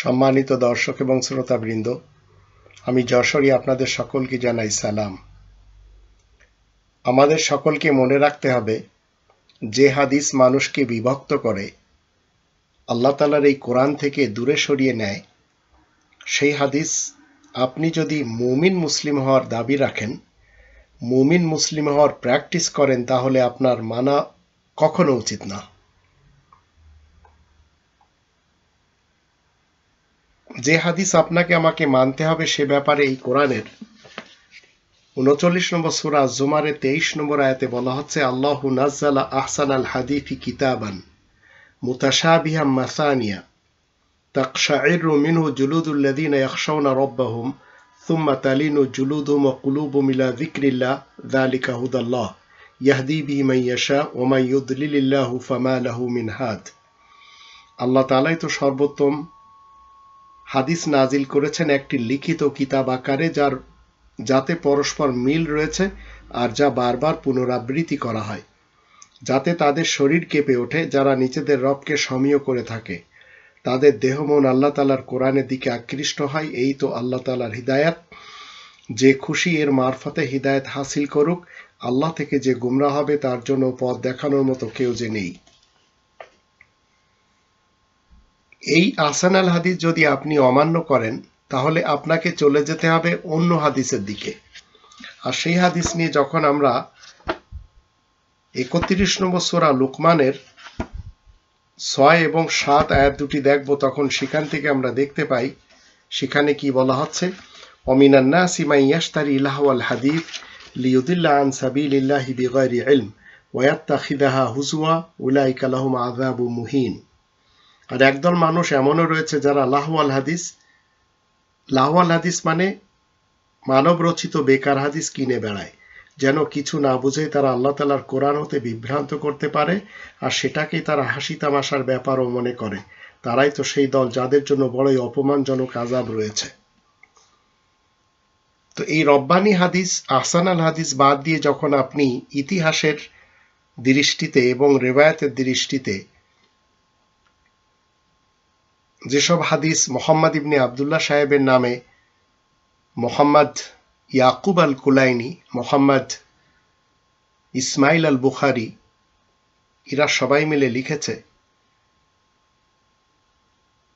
সম্মানিত দর্শক এবং শ্রোতাবৃন্দ, আমি যশোরী আপনাদের সকলকে জানাই সালাম। আমাদের সকলকে মনে রাখতে হবে, যে হাদিস মানুষকে বিভক্ত করে, আল্লাহ তালার এই কোরআন থেকে দূরে সরিয়ে নেয়, সেই হাদিস আপনি যদি মুমিন মুসলিম হওয়ার দাবি রাখেন, মুমিন মুসলিম হওয়ার প্র্যাকটিস করেন, তাহলে আপনার মানা কখনো উচিত না। যে হাদিস আপনাকে আমাকে মানতে হবে সে ব্যাপারে এই কোরআনের উনচল্লিশ নম্বর সুরা জুমারে তেইশ নম্বর আয়াতে বলা হচ্ছে আল্লাহ নাজ্জালা আহসান আল হাদিফি কিতাবান মুতাশাবিহা মাসানিয়া تقشعر منه جلود الذين يخشون ربهم ثم تلين جلودهم وقلوبهم إلى ذكر الله ذلك هدى الله يهدي به من يشاء ومن يضلل الله فما له من هاد আল্লাহ তালাই তো সর্বোত্তম হাদিস নাজিল করেছেন একটি লিখিত কিতাব আকারে যার, যাতে পরস্পর মিল রয়েছে আর যা বারবার পুনরাবৃত্তি করা হয়। যাতে তাদের শরীর কেঁপে ওঠে, যারা নিজেদের রবকে সমীয় করে থাকে। তাদের দেহ মন আল্লাহ তালার কোরআনের দিকে আকৃষ্ট হয়, এই তো আল্লাহ তালার হৃদায়াত। যে খুশি এর মারফতে হৃদায়ত হাসিল করুক, আল্লাহ থেকে যে গুমরা হবে, তার জন্য পথ দেখানোর মতো কেউ যে নেই। এই আসান আল হাদিস যদি আপনি অমান্য করেন, তাহলে আপনাকে চলে যেতে হবে অন্য হাদিসের দিকে। আর সেই হাদিস নিয়ে যখন আমরা একত্রিশ নম্বর সোরা লুকমানের ছয় এবং সাত আয়াত দুটি দেখব, তখন সেখান থেকে আমরা দেখতে পাই, সেখানে কি বলা হচ্ছে অমিনান্না সিমাই ইয়াস্তারি ইলাহাল হাদিফ লিউদুল্লাহ আন সাবিলিল্লাহি বিগাইরি ইলম ওয়াত্তাখিদাহা হুজুয়া উলাইকা লাহুম আযাবু মুহিন। আর একদল মানুষ এমনও রয়েছে যারা লাহওয়াল হাদিস লাহওয়াল হাদিস মানে মানব রচিত বেকার হাদিস কিনে বেড়ায়, যেন কিছু না বুঝে তারা আল্লাহ তালার কোরআন হতে বিভ্রান্ত করতে পারে আর সেটাকেই তারা হাসি তামাশার ব্যাপারও মনে করে। তারাই তো সেই দল যাদের জন্য বড়ই অপমানজনক আজাব রয়েছে। তো এই রব্বানি হাদিস আহসান আল হাদিস বাদ দিয়ে যখন আপনি ইতিহাসের দৃষ্টিতে এবং রেবায়াতের দৃষ্টিতে যেসব হাদিস মোহাম্মদ ইবনে আবদুল্লাহ সাহেবের নামে মোহাম্মদ ইয়াকুব আল কুলাইনি মোহাম্মদ ইসমাইল আল বুখারি এরা সবাই মিলে লিখেছে,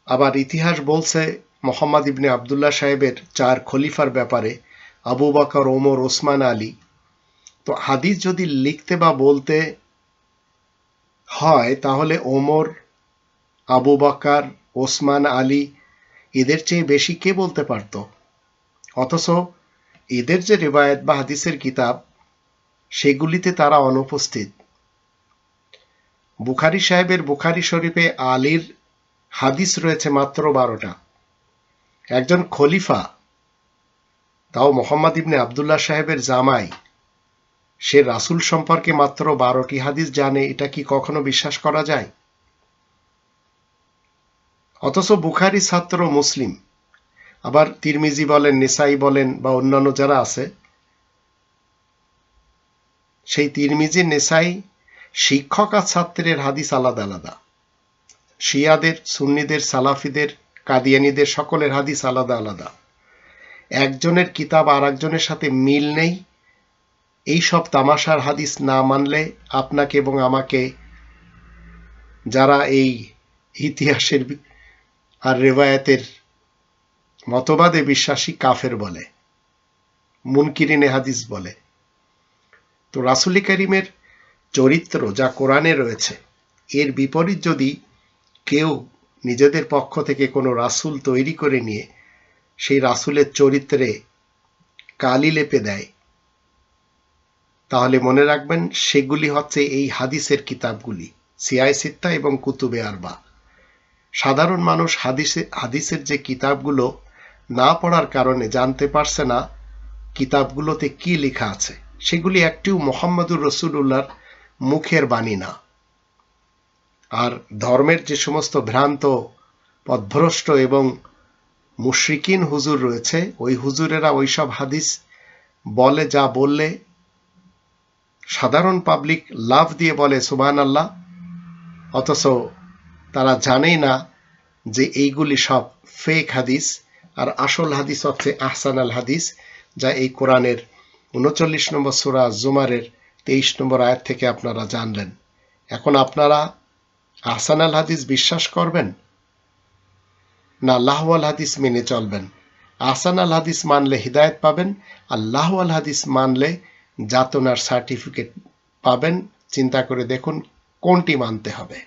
আবার ইতিহাস বলছে মোহাম্মদ ইবনে আবদুল্লাহ সাহেবের চার খলিফার ব্যাপারে আবু বাকর, ওমর, ওসমান, আলী। তো হাদিস যদি লিখতে বা বলতে হয়, তাহলে ওমর, আবু বাকার ওসমান আলী এদের চেয়ে বেশি কে বলতে পারত? অথচ এদের যে রেবায়ত বা হাদিসের কিতাব, সেগুলিতে তারা অনুপস্থিত। বুখারি সাহেবের বুখারি শরীফে আলীর হাদিস রয়েছে মাত্র বারোটা। একজন খলিফা, তাও মোহাম্মদ ইবনে আবদুল্লাহ সাহেবের জামাই, সে রাসুল সম্পর্কে মাত্র বারোটি হাদিস জানে, এটা কি কখনো বিশ্বাস করা যায়? অথচ বুখারি ছাত্র মুসলিম। আবার তিরমিজি বলেন, নিসাই বলেন বা অন্যান্য যারা আছে, সেই তিরমিজি, নেসাই শিক্ষক আর ছাত্রের হাদিস আলাদা আলাদা। শিয়াদের, সুন্নিদের, সালাফিদের, কাদিয়ানিদের সকলের হাদিস আলাদা আলাদা। একজনের কিতাব আর একজনের সাথে মিল নেই। এই সব তামাশার হাদিস না মানলে আপনাকে এবং আমাকে যারা এই ইতিহাসের আর রেবায়াতের মতবাদে বিশ্বাসী কাফের বলে মুনকিরিনে হাদিস বলে। তো রাসুলি করিমের চরিত্র যা কোরআনে রয়েছে, এর বিপরীত যদি কেউ নিজেদের পক্ষ থেকে কোনো রাসুল তৈরি করে নিয়ে সেই রাসুলের চরিত্রে কালি লেপে দেয়, তাহলে মনে রাখবেন সেগুলি হচ্ছে এই হাদিসের কিতাবগুলি সিয়াই সিত্তা এবং কুতুবে আরবা। সাধারণ মানুষ হাদিসে, হাদিসের যে কিতাবগুলো না পড়ার কারণে জানতে পারছে না, কিতাবগুলোতে কি লেখা আছে, সেগুলি একটিও মোহাম্মদুর রসুল্লাহর মুখের বাণী না। আর ধর্মের যে সমস্ত ভ্রান্ত, পথভ্রষ্ট এবং মুশরিকিন হুজুর রয়েছে, ওই হুজুরেরা ওইসব হাদিস বলে যা বললে সাধারণ পাবলিক লাভ দিয়ে বলে সুবান আল্লাহ অথচ তারা জানেই না যে এইগুলি সব ফেক হাদিস আর আসল হাদিস হচ্ছে আহসান আল হাদিস, যা এই কোরআনের উনচল্লিশ নম্বর সুরা জুমারের তেইশ নম্বর আয়াত থেকে আপনারা জানলেন। এখন আপনারা আহসান আল হাদিস বিশ্বাস করবেন না লাহওয়াল হাদিস মেনে চলবেন? আহসান আল হাদিস মানলে হৃদায়ত পাবেন, আর লাহওয়াল হাদিস মানলে যাতনার সার্টিফিকেট পাবেন। চিন্তা করে দেখুন কোনটি মানতে হবে।